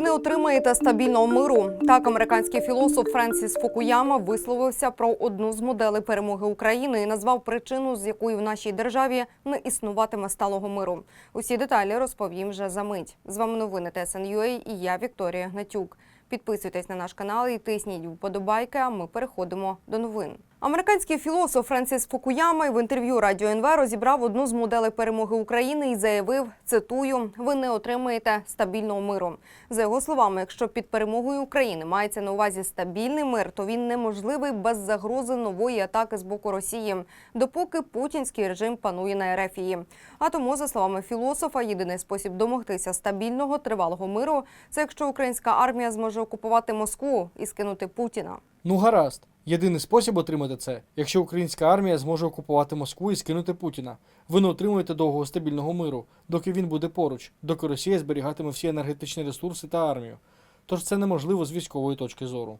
Не отримаєте стабільного миру. Так, американський філософ Френсіс Фукуяма висловився про одну з моделей перемоги України і назвав причину, з якою в нашій державі не існуватиме сталого миру. Усі деталі розповім вже за мить. З вами новини ТСНЮА і я Вікторія Гнатюк. Підписуйтесь на наш канал і тисніть вподобайки. А ми переходимо до новин. Американський філософ Френсіс Фукуяма в інтерв'ю Радіо НВ розібрав одну з моделей перемоги України і заявив: цитую: ви не отримаєте стабільного миру. За його словами, якщо під перемогою України мається на увазі стабільний мир, то він неможливий без загрози нової атаки з боку Росії, допоки путінський режим панує на Ерефії. А тому, за словами філософа, єдиний спосіб домогтися стабільного тривалого миру це якщо українська армія зможе окупувати Москву і скинути Путіна. Ну гаразд. Єдиний спосіб отримати це, якщо українська армія зможе окупувати Москву і скинути Путіна. Ви не отримуєте довгого стабільного миру, доки він буде поруч, доки Росія зберігатиме всі енергетичні ресурси та армію. Тож це неможливо з військової точки зору.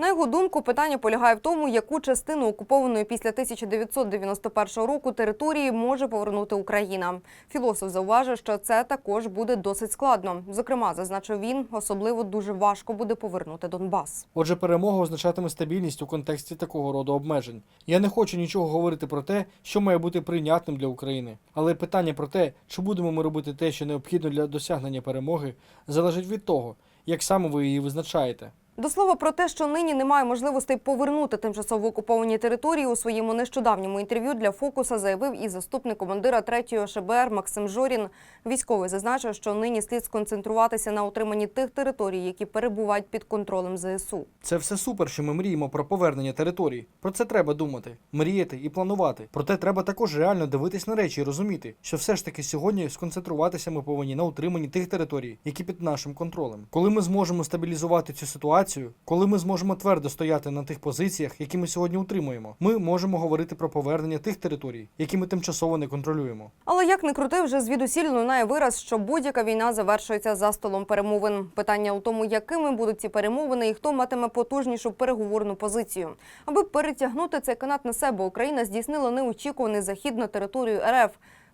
На його думку, питання полягає в тому, яку частину окупованої після 1991 року території може повернути Україна. Філософ зауважив, що це також буде досить складно. Зокрема, зазначив він, особливо дуже важко буде повернути Донбас. Отже, перемога означатиме стабільність у контексті такого роду обмежень. Я не хочу нічого говорити про те, що має бути прийнятним для України. Але питання про те, чи будемо ми робити те, що необхідно для досягнення перемоги, залежить від того, як саме ви її визначаєте. До слова про те, що нині немає можливостей повернути тимчасово окуповані території у своєму нещодавньому інтерв'ю для фокуса заявив і заступник командира 3-ї ШБР Максим Жорін. Військовий зазначив, що нині слід сконцентруватися на утриманні тих територій, які перебувають під контролем ЗСУ. Це все супер, що ми мріємо про повернення територій. Про це треба думати, мріяти і планувати. Проте треба також реально дивитись на речі і розуміти, що все ж таки сьогодні сконцентруватися ми повинні на утриманні тих територій, які під нашим контролем. Коли ми зможемо стабілізувати цю ситуацію, коли ми зможемо твердо стояти на тих позиціях, які ми сьогодні утримуємо, ми можемо говорити про повернення тих територій, які ми тимчасово не контролюємо. Але як не крути, вже звідусіль лунає вираз, що будь-яка війна завершується за столом перемовин. Питання у тому, якими будуть ці перемовини і хто матиме потужнішу переговорну позицію. Аби перетягнути цей канат на себе, Україна здійснила неочікуваний захід на територію РФ.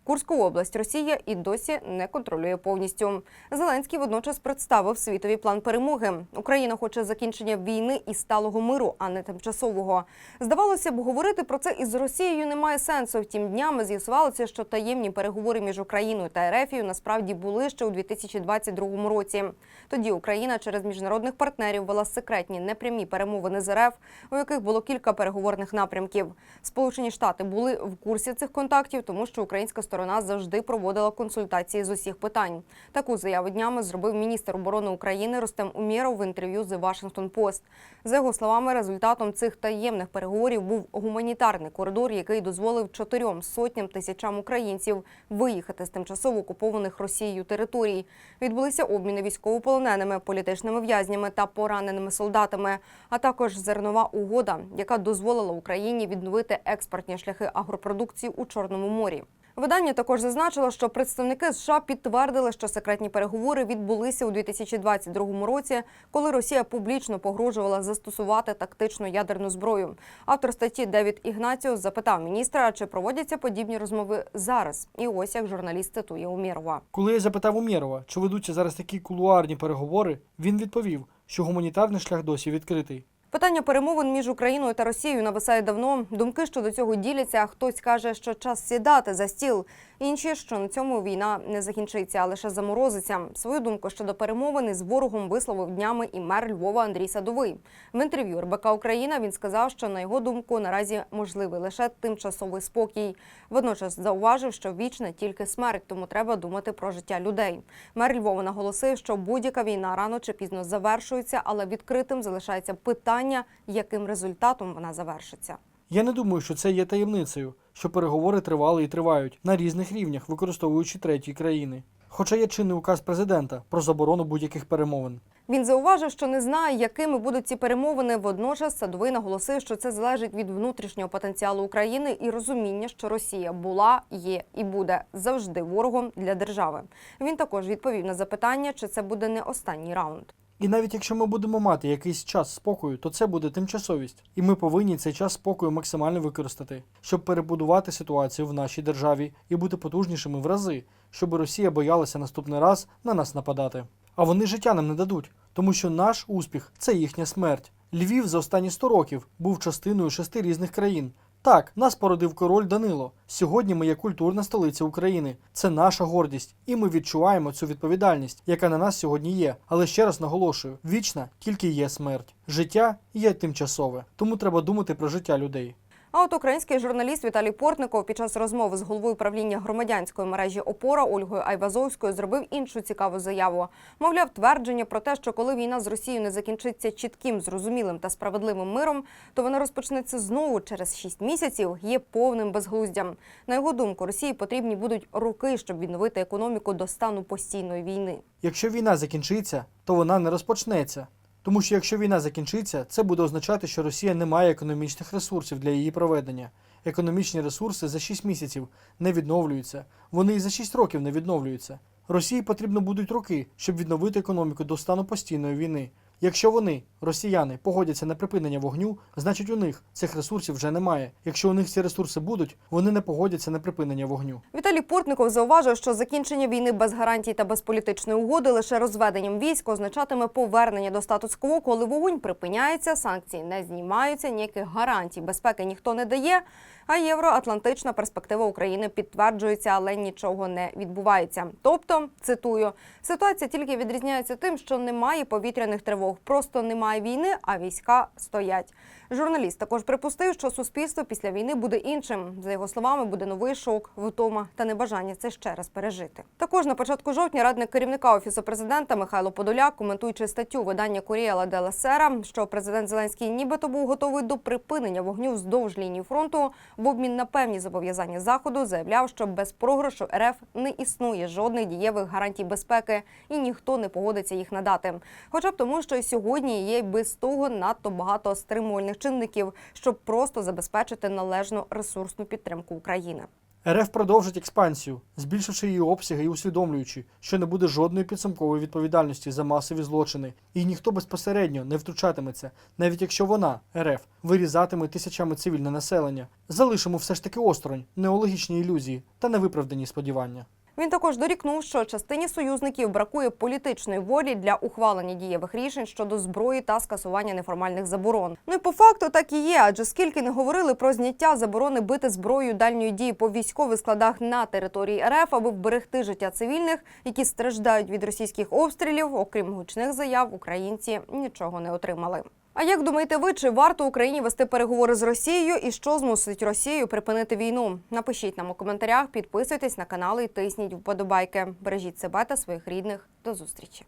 Курську область Росія і досі не контролює повністю. Зеленський водночас представив світовий план перемоги. Україна хоче закінчення війни і сталого миру, а не тимчасового. Здавалося б, говорити про це із Росією немає сенсу. Втім, днями з'ясувалося, що таємні переговори між Україною та Ерефією насправді були ще у 2022 році. Тоді Україна через міжнародних партнерів вела секретні непрямі перемовини з РФ, у яких було кілька переговорних напрямків. Сполучені Штати були в курсі цих контактів, тому що українська сторона завжди проводила консультації з усіх питань. Таку заяву днями зробив міністр оборони України Рустем Умєров в інтерв'ю з Washington Post. За його словами, результатом цих таємних переговорів був гуманітарний коридор, який дозволив чотирьом сотням тисячам українців виїхати з тимчасово окупованих Росією територій. Відбулися обміни військовополоненими, політичними в'язнями та пораненими солдатами, а також зернова угода, яка дозволила Україні відновити експортні шляхи агропродукції у Чорному морі. Видання також зазначило, що представники США підтвердили, що секретні переговори відбулися у 2022 році, коли Росія публічно погрожувала застосувати тактичну ядерну зброю. Автор статті Девід Ігнаціус запитав міністра, чи проводяться подібні розмови зараз. І ось як журналіст цитує Умєрова. Коли я запитав Умєрова, чи ведуться зараз такі кулуарні переговори, він відповів, що гуманітарний шлях досі відкритий. Питання перемовин між Україною та Росією нависає давно. Думки щодо цього діляться. Хтось каже, що час сідати за стіл. Інші, що на цьому війна не закінчиться, а лише заморозиться. Свою думку щодо перемовин із ворогом висловив днями і мер Львова Андрій Садовий. В інтерв'ю РБК Україна він сказав, що на його думку наразі можливий лише тимчасовий спокій. Водночас зауважив, що вічна тільки смерть, тому треба думати про життя людей. Мер Львова наголосив, що будь-яка війна рано чи пізно завершується, але відкритим залишається питання, яким результатом вона завершиться. Я не думаю, що це є таємницею, що переговори тривали і тривають на різних рівнях, використовуючи треті країни. Хоча є чинний указ президента про заборону будь-яких перемовин. Він зауважив, що не знає, якими будуть ці перемовини. Водночас садовий наголосив, що це залежить від внутрішнього потенціалу України і розуміння, що Росія була, є і буде завжди ворогом для держави. Він також відповів на запитання, чи це буде не останній раунд. І навіть якщо ми будемо мати якийсь час спокою, то це буде тимчасовість, і ми повинні цей час спокою максимально використати, щоб перебудувати ситуацію в нашій державі і бути потужнішими в рази, щоб Росія боялася наступний раз на нас нападати. А вони життя нам не дадуть, тому що наш успіх це їхня смерть. Львів за останні 100 років був частиною шести різних країн. Так, нас породив король Данило. Сьогодні ми є культурна столиця України. Це наша гордість, і ми відчуваємо цю відповідальність, яка на нас сьогодні є. Але ще раз наголошую: вічна тільки є смерть. Життя є тимчасове, тому треба думати про життя людей. А от український журналіст Віталій Портников під час розмови з головою правління громадянської мережі Опора Ольгою Айвазовською зробив іншу цікаву заяву. Мовляв, твердження про те, що коли війна з Росією не закінчиться чітким, зрозумілим та справедливим миром, то вона розпочнеться знову через шість місяців, є повним безглуздям. На його думку, Росії потрібні будуть роки, щоб відновити економіку до стану постійної війни. Якщо війна закінчиться, то вона не розпочнеться. Тому що якщо війна закінчиться, це буде означати, що Росія не має економічних ресурсів для її проведення. Економічні ресурси за 6 місяців не відновлюються, вони і за 6 років не відновлюються. Росії потрібно будуть роки, щоб відновити економіку до стану постійної війни. Якщо вони, росіяни, погодяться на припинення вогню, значить у них цих ресурсів вже немає. Якщо у них ці ресурси будуть, вони не погодяться на припинення вогню. Віталій Портников зауважив, що закінчення війни без гарантій та без політичної угоди лише розведенням військ означатиме повернення до статус-кво, коли вогонь припиняється, санкції не знімаються, ніяких гарантій безпеки ніхто не дає. А євроатлантична перспектива України підтверджується, але нічого не відбувається. Тобто, цитую, ситуація тільки відрізняється тим, що немає повітряних тривог, просто немає війни, а війська стоять. Журналіст також припустив, що суспільство після війни буде іншим. За його словами, буде новий шок, втома та небажання це ще раз пережити. Також на початку жовтня радник керівника офісу президента Михайло Подоляк, коментуючи статтю видання Куріела де Сера, що президент Зеленський нібито був готовий до припинення вогню вздовж лінії фронту в обмін на певні зобов'язання заходу, заявляв, що без програшу РФ не існує жодних дієвих гарантій безпеки і ніхто не погодиться їх надати. Хоча б тому, що сьогодні є без того надто багато стримувальних чинників, щоб просто забезпечити належну ресурсну підтримку України. РФ продовжить експансію, збільшивши її обсяги і усвідомлюючи, що не буде жодної підсумкової відповідальності за масові злочини, і ніхто безпосередньо не втручатиметься, навіть якщо вона, РФ, вирізатиме тисячами цивільне населення. Залишимо все ж таки осторонь, неологічні ілюзії та невиправдані сподівання. Він також дорікнув, що частині союзників бракує політичної волі для ухвалення дієвих рішень щодо зброї та скасування неформальних заборон. Ну і по факту так і є, адже скільки не говорили про зняття заборони бити зброєю дальньої дії по військових складах на території РФ, аби вберегти життя цивільних, які страждають від російських обстрілів, окрім гучних заяв, українці нічого не отримали. А як думаєте ви, чи варто Україні вести переговори з Росією і що змусить Росію припинити війну? Напишіть нам у коментарях, підписуйтесь на канал і тисніть вподобайки. Бережіть себе та своїх рідних. До зустрічі.